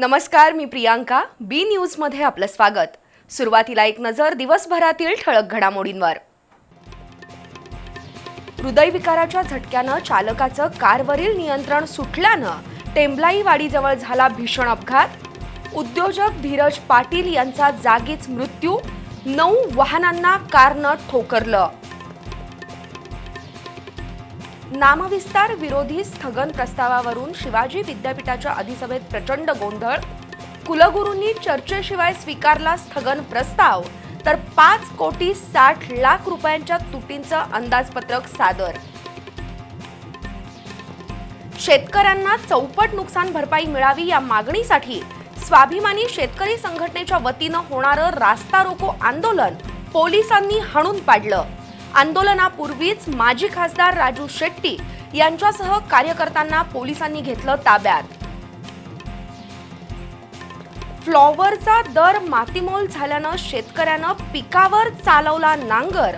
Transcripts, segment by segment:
नमस्कार मी प्रियांका. बी न्यूजमध्ये आपलं स्वागत. सुरुवातीला एक नजर दिवसभरातील ठळक घडामोडींवर. हृदयविकाराच्या झटक्यानं चालकाचं कारवरील नियंत्रण सुटल्यानं टेंबलाई वाडीजवळ झाला भीषण अपघात. उद्योजक धीरज पाटील यांचा जागीच मृत्यू. नऊ वाहनांना कारनं ठोकरलं. नामविस्तार विरोधी स्थगन प्रस्तावावरून शिवाजी विद्यापीठाच्या अधिसभेत प्रचंड गोंधळ. कुलगुरूंनी चर्चेशिवाय स्वीकारला स्थगन प्रस्ताव. तर पाच कोटी साठ लाख रुपयांच्या तुटींचं अंदाजपत्रक सादर. शेतकऱ्यांना चौपट नुकसान भरपाई मिळावी या मागणीसाठी स्वाभिमानी शेतकरी संघटनेच्या वतीनं होणारं रास्ता रोको आंदोलन पोलिसांनी हाणून पाडलं. आंदोलनापूर्वीच माजी खासदार राजू शेट्टी यांच्यासह कार्यकर्त्यांना पोलिसांनी घेतलं ताब्यात. फ्लॉवरचा दर मातीमोल झाल्यानं शेतकऱ्यानं पिकावर चालवला नांगर.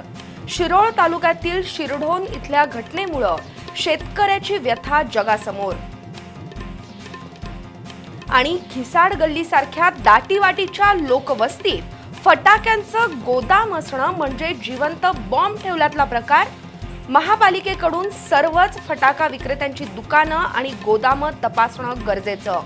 शिरोळ तालुक्यातील शिरढोण इथल्या घटनेमुळं शेतकऱ्याची व्यथा जगासमोर. आणि खिसाड गल्लीसारख्या दाटीवाटीच्या लोकवस्तीत फटाक्यांचं गोदाम असणं म्हणजे जिवंत बॉम्ब ठेवल्यातला प्रकार. महापालिकेकडून सर्वच फटाका विक्रेत्यांची दुकानं आणि गोदामं तपासणं गरजेचं.